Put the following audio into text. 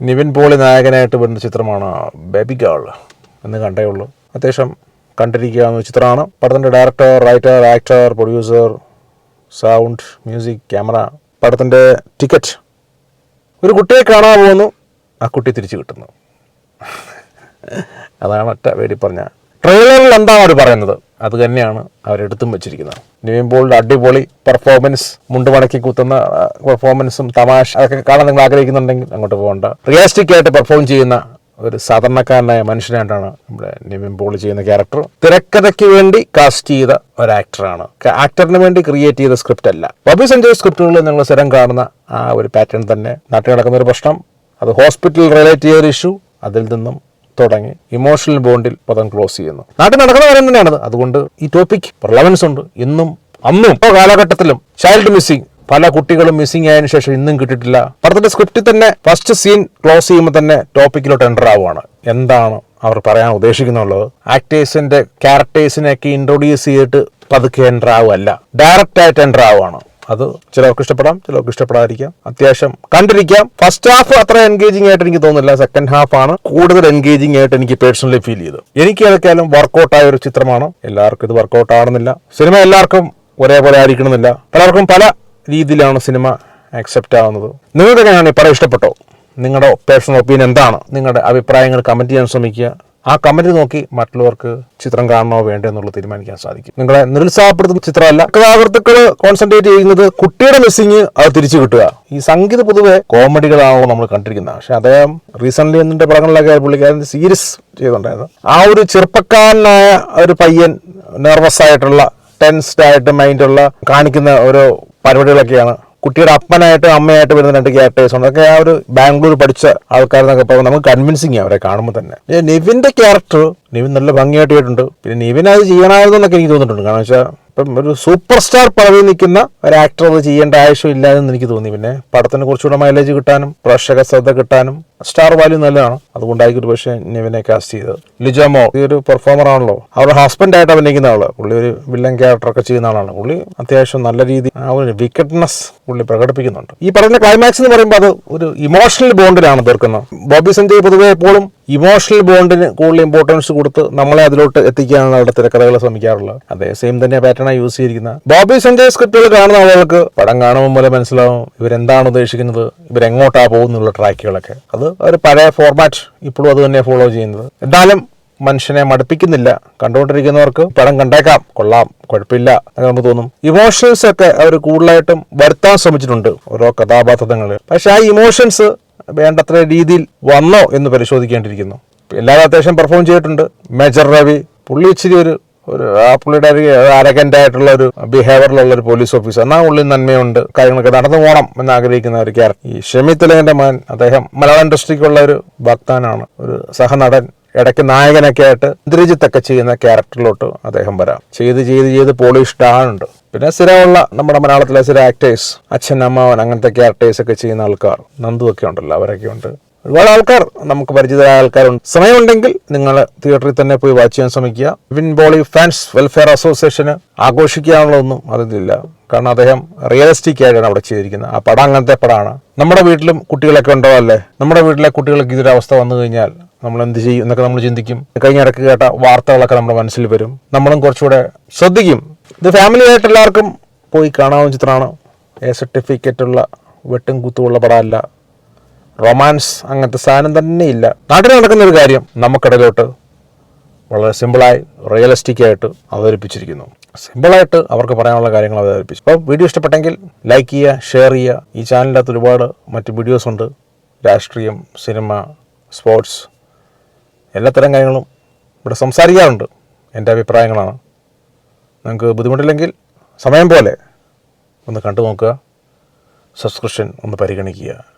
നിവിൻ പോളി നായകനായിട്ട് വരുന്ന ചിത്രമാണ് ബേബി ഗേൾ എന്ന് കണ്ടേ ഉള്ളൂ. അത്യാവശ്യം കണ്ടിരിക്കാവുന്ന ചിത്രമാണ്. പടത്തിന്റെ director writer actor producer sound music camera പടത്തിന്റെ ടിക്കറ്റ്. ഒരു കുട്ടിയെ കാണാൻ പോകുന്നു. ആ കുട്ടി തിരിച്ചു കിട്ടുന്നു. അതാണ് ഒറ്റ വേടി പറഞ്ഞ ട്രെയിലറിൽ എന്താണ് അവർ പറയുന്നത്? അത് തന്നെയാണ് അവരെടുത്തും വെച്ചിരിക്കുന്നത്. നിവിൻ പോളിന്റെ അടിപൊളി പെർഫോമൻസ് മുണ്ട് മടക്കി കുത്തുന്ന പെർഫോമൻസും തമാശ അതൊക്കെ കാണാൻ നിങ്ങൾ ആഗ്രഹിക്കുന്നുണ്ടെങ്കിൽ അങ്ങോട്ട് പോകണ്ട. റിയലിസ്റ്റിക് ആയിട്ട് പെർഫോം ചെയ്യുന്ന ഒരു സാധാരണക്കാരനായ മനുഷ്യനായിട്ടാണ് നമ്മുടെ നിവിൻ പോൾ ചെയ്യുന്ന ക്യാരക്ടർ തിരക്കഥയ്ക്ക് വേണ്ടി കാസ്റ്റ് ചെയ്ത ഒരു ആക്ടറാണ് ആക്ടറിന് വേണ്ടി ക്രിയേറ്റ് ചെയ്ത സ്ക്രിപ്റ്റ് അല്ല. ബബി സഞ്ജയ് സ്ക്രിപ്റ്റുകളിൽ നിങ്ങൾ സ്ഥിരം കാണുന്ന ആ ഒരു പാറ്റേൺ തന്നെ. നാട്ടിൽ നടക്കുന്ന ഒരു പ്രശ്നം. അത് ഹോസ്പിറ്റൽ റിലേറ്റ് ചെയ്ത ഒരു ഇഷ്യൂ അതിൽ നിന്നും തുടങ്ങി. ഇമോഷണൽ ബോണ്ടിൽ പദം ക്ലോസ് ചെയ്യുന്നു. നാട്ടിൽ നടക്കുന്ന കാര്യം തന്നെയാണത്. അതുകൊണ്ട് ഈ ടോപ്പിക് റിലവൻസ് ഉണ്ട്. ഇന്നും അന്നും ഇപ്പോൾ കാലഘട്ടത്തിലും ചൈൽഡ് മിസ്സിംഗ് പല കുട്ടികളും മിസ്സിംഗ് ആയതിനു ശേഷം ഇന്നും കിട്ടിയിട്ടില്ല. പടത്തിന്റെ സ്ക്രിപ്റ്റിൽ തന്നെ ഫസ്റ്റ് സീൻ ക്ലോസ് ചെയ്യുമ്പോൾ തന്നെ ടോപ്പിക്കിലോട്ട് എന്റർ ആവുകയാണ് എന്താണ് അവർ പറയാൻ ഉദ്ദേശിക്കുന്നുള്ളത്? ആക്ടേഴ്സിന്റെ ക്യാരക്ടേഴ്സിനെയൊക്കെ ഇൻട്രൊഡ്യൂസ് ചെയ്തിട്ട് പതുക്കെ എന്റർ ആവുകയല്ല. ഡയറക്റ്റ് ആയിട്ട് എന്റർ ആവുകയാണ് അത് ചിലർക്ക് ഇഷ്ടപ്പെടാം ചിലർക്ക് ഇഷ്ടപ്പെടാതിരിക്കാം. അത്യാവശ്യം കണ്ടിരിക്കാം. ഫസ്റ്റ് ഹാഫ് അത്ര എൻഗേജിംഗ് ആയിട്ട് എനിക്ക് തോന്നുന്നില്ല. സെക്കൻഡ് ഹാഫ് ആണ് കൂടുതൽ എൻഗേജിംഗ് ആയിട്ട് എനിക്ക് പേഴ്സണലി ഫീൽ ചെയ്തത്. എനിക്ക് ഏതൊക്കെയാലും വർക്ക്ഔട്ട് ആയ ഒരു ചിത്രമാണ്. എല്ലാവർക്കും ഇത് വർക്കൗട്ട് ആവുന്നില്ല സിനിമ എല്ലാവർക്കും ഒരേപോലെ ആയിരിക്കണമെന്നില്ല. പലർക്കും പല രീതിയിലാണ് സിനിമ അക്സെപ്റ്റ് ആവുന്നത്. നിങ്ങൾക്ക് എങ്ങനെയാണ് ഈ പടം ഇഷ്ടപ്പെട്ടോ? നിങ്ങളുടെ പേഴ്സണൽ ഒപ്പീനിയൻ എന്താണ്? നിങ്ങളുടെ അഭിപ്രായങ്ങൾ കമന്റ് ചെയ്യാൻ ശ്രമിക്കുക. ആ കമന്റ് നോക്കി മറ്റുള്ളവർക്ക് ചിത്രം കാണണോ വേണ്ടോ എന്നുള്ളത് തീരുമാനിക്കാൻ സാധിക്കും. നിങ്ങളെ നിരുത്സാഹപ്പെടുത്തുന്ന ചിത്രമല്ല. കഥാകൃത്തുക്കൾ കോൺസെൻട്രേറ്റ് ചെയ്യുന്നത് കുട്ടിയുടെ മിസ്സിങ് അത് തിരിച്ചു കിട്ടുക. ഈ സംഗീത പൊതുവെ കോമഡികളാണല്ലോ നമ്മൾ കണ്ടിരിക്കുന്നത്. പക്ഷെ അദ്ദേഹം റീസെന്റ് എന്നിട്ട് പടങ്ങളിലൊക്കെ പുള്ളിക്കാരൻ സീരിയസ് ചെയ്തിട്ടുണ്ടായിരുന്നു. ആ ഒരു ചെറുപ്പക്കാരനായ ഒരു പയ്യൻ നെർവസ് ആയിട്ടുള്ള ടെൻസ്ഡ് ആയിട്ട് മൈൻഡുള്ള കാണിക്കുന്ന ഓരോ പരിപാടികളൊക്കെയാണ് കുട്ടിയുടെ അപ്പനായിട്ട് അമ്മയായിട്ട് വരുന്ന രണ്ട് ക്യാരക്ടേഴ്സ് ഉണ്ട്. അതൊക്കെ ആ ഒരു ബാംഗ്ലൂർ പഠിച്ച ആൾക്കാരെന്നൊക്കെ പറയുമ്പോൾ നമുക്ക് കൺവിൻസിങ് അവരെ കാണുമ്പോൾ തന്നെ. നിവിന്റെ ക്യാരക്ടർ നിവിൻ നല്ല ഭംഗിയായിട്ട് ചെയ്തിട്ടുണ്ട്. പിന്നെ നിവിൻ അത് ചെയ്യണമായിരുന്നെന്നൊക്കെ എനിക്ക് തോന്നിയിട്ടുണ്ട്. കാരണം വെച്ചാൽ ഇപ്പം ഒരു സൂപ്പർ സ്റ്റാർ പദവി നിൽക്കുന്ന ഒരു ആക്ടർ അത് ചെയ്യേണ്ട ആവശ്യമില്ല എന്ന് എനിക്ക് തോന്നി. പിന്നെ പടത്തിന് കുറച്ചുകൂടെ മൈലേജ് കിട്ടാനും പ്രേക്ഷക ശ്രദ്ധ കിട്ടാനും സ്റ്റാർ വാല്യൂ നല്ലതാണ്. അതുകൊണ്ടായിരിക്കും ഒരു പക്ഷേ നിവിനെ കാസ്റ്റ് ചെയ്തത്. ലിജോമോ ഈ ഒരു പെർഫോമർ ആണല്ലോ. അവരുടെ ഹസ്ബൻഡ് ആയിട്ട് അഭിനയിക്കുന്ന ആൾ. പുള്ളി ഒരു വില്ലൻ ക്യാരക്ടർ ഒക്കെ ചെയ്യുന്ന ആളാണ്. പുള്ളി അത്യാവശ്യം നല്ല രീതി ആ ഒരു വിക്കറ്റ്നെസ് പുള്ളി പ്രകടിപ്പിക്കുന്നുണ്ട്. ഈ പറയുന്ന ക്ലൈമാക്സ് എന്ന് പറയുമ്പോൾ അത് ഒരു ഇമോഷണൽ ബോണ്ടിലാണ് തീർക്കുന്നത്. ബോബി സഞ്ജയ് പൊതുവെ എപ്പോഴും ഇമോഷണൽ ബോണ്ടിന് കൂടുതൽ ഇമ്പോർട്ടൻസ് കൊടുത്ത് നമ്മളെ അതിലോട്ട് എത്തിക്കാനാണ് അവരുടെ തിരക്കഥകൾ ശ്രമിക്കാറുള്ളത്. അതേ സെയിം തന്നെ പാറ്റേണാണ് യൂസ് ചെയ്തിരിക്കുന്നത് ബോബി സഞ്ജയ് സ്ക്രിപ്റ്റുകൾ കാണുന്ന ആളുകൾക്ക് പടം കാണുമ്പോൾ മനസ്സിലാവും ഇവരെന്താണ് ഉദ്ദേശിക്കുന്നത് ഇവരെങ്ങോട്ടാ പോകുന്നുള്ള ട്രാക്കുകളൊക്കെ അത് ഒരു പഴയ ഫോർമാറ്റ് ഇപ്പോഴും അത് തന്നെ ഫോളോ ചെയ്യുന്നത്. എന്തായാലും മനുഷ്യനെ മടുപ്പിക്കുന്നില്ല. കണ്ടുകൊണ്ടിരിക്കുന്നവർക്ക് പടം കണ്ടേക്കാം. കൊള്ളാം. കുഴപ്പമില്ല എന്ന് നമുക്ക് തോന്നും. ഇമോഷൻസ് ഒക്കെ അവർ കൂടുതലായിട്ടും വരുത്താൻ ശ്രമിച്ചിട്ടുണ്ട് ഓരോ കഥാപാത്രങ്ങളിൽ പക്ഷെ ആ ഇമോഷൻസ് വേണ്ടത്ര രീതിയിൽ വന്നോ എന്ന് പരിശോധിക്കേണ്ടിയിരിക്കുന്നു. എല്ലാവരും അത്യാവശ്യം പെർഫോം ചെയ്തിട്ടുണ്ട്. മേജർ രവി പുള്ളി ഇച്ചിരി ഒരു ഒരു ആ പുള്ളിയുടെ ഒരു ആയിട്ടുള്ള ഒരു ബിഹേവിയറിലുള്ള ഒരു പോലീസ് ഓഫീസർ എന്നാ ഉള്ളിൽ നന്മയുണ്ട് കാര്യങ്ങളൊക്കെ നടന്നു പോകണം എന്ന് ആഗ്രഹിക്കുന്ന ഒരു ക്യാരക്ടർ ഈ ഷെമി തിലകന്റെ മകൻ അദ്ദേഹം മലയാള ഇൻഡസ്ട്രിക്കുള്ള ഒരു ഭക്താനാണ്. ഒരു സഹനടൻ ഇടയ്ക്ക് നായകനൊക്കെ ആയിട്ട് ഇന്ദ്രജിത്തൊക്കെ ചെയ്യുന്ന ക്യാരക്ടറിലോട്ട് അദ്ദേഹം വരാം. ചെയ്ത് ചെയ്ത് ചെയ്ത് പോളിഷ്ഡ് ആണുണ്ട് പിന്നെ സ്ഥിരമുള്ള നമ്മുടെ മലയാളത്തിലെ സ്ഥിര ആക്ടേഴ്സ് അച്ഛൻ അമ്മാവൻ അങ്ങനത്തെ ക്യാരക്ടേഴ്സ് ഒക്കെ ചെയ്യുന്ന ആൾക്കാർ നന്ദു ഒക്കെ ഉണ്ടല്ലോ അവരൊക്കെ ഉണ്ട്. ഒരുപാട് ആൾക്കാർ നമുക്ക് പരിചിതരായ ആൾക്കാരുണ്ട്. സമയമുണ്ടെങ്കിൽ നിങ്ങൾ തിയേറ്ററിൽ തന്നെ പോയി വാച്ച് ചെയ്യാൻ ശ്രമിക്കുക. വിൻ ബോളി ഫാൻസ് വെൽഫെയർ അസോസിയേഷന് ആഘോഷിക്കാനുള്ളതൊന്നും അതിലില്ല കാരണം അദ്ദേഹം റിയലിസ്റ്റിക് ആയിട്ടാണ് അവിടെ ചെയ്തിരിക്കുന്നത്. ആ പടം അങ്ങനത്തെ പടമാണ്. നമ്മുടെ വീട്ടിലും കുട്ടികളൊക്കെ ഉണ്ടോ അല്ലേ? നമ്മുടെ വീട്ടിലെ കുട്ടികൾക്ക് ഇതൊരു അവസ്ഥ വന്നു കഴിഞ്ഞാൽ നമ്മൾ എന്ത് ചെയ്യും എന്നൊക്കെ നമ്മൾ ചിന്തിക്കും. കഴിഞ്ഞ ഇടയ്ക്ക് കേട്ട വാർത്തകളൊക്കെ നമ്മുടെ മനസ്സിൽ വരും. നമ്മളും കുറച്ചുകൂടെ ശ്രദ്ധിക്കും. ഇത് ഫാമിലി ആയിട്ട് എല്ലാവർക്കും പോയി കാണാവുന്ന ചിത്രമാണ്. എ സർട്ടിഫിക്കറ്റുള്ള വെട്ടും കുത്തുമുള്ള പടമല്ല. റൊമാൻസ് അങ്ങനത്തെ സാധനം തന്നെ ഇല്ല നാട്ടിൽ നടക്കുന്ന ഒരു കാര്യം നമുക്കിടയിലോട്ട് വളരെ സിമ്പിളായി റിയലിസ്റ്റിക് ആയിട്ട് അവതരിപ്പിച്ചിരിക്കുന്നു. സിമ്പിളായിട്ട് അവർക്ക് പറയാനുള്ള കാര്യങ്ങൾ അവതരിപ്പിച്ചു. അപ്പോൾ വീഡിയോ ഇഷ്ടപ്പെട്ടെങ്കിൽ ലൈക്ക് ചെയ്യുക ഷെയർ ചെയ്യുക. ഈ ചാനലിനകത്ത് ഒരുപാട് മറ്റ് വീഡിയോസ് ഉണ്ട്. രാഷ്ട്രീയം സിനിമ സ്പോർട്സ് എല്ലാത്തരം കാര്യങ്ങളും ഇവിടെ സംസാരിക്കാറുണ്ട്. എന്റെ അഭിപ്രായങ്ങളാണ്. നിങ്ങൾക്ക് ബുദ്ധിമുട്ടില്ലെങ്കിൽ സമയം പോലെ ഒന്ന് കണ്ടു നോക്കുക സബ്സ്ക്രിപ്ഷൻ ഒന്ന് പരിഗണിക്കുക.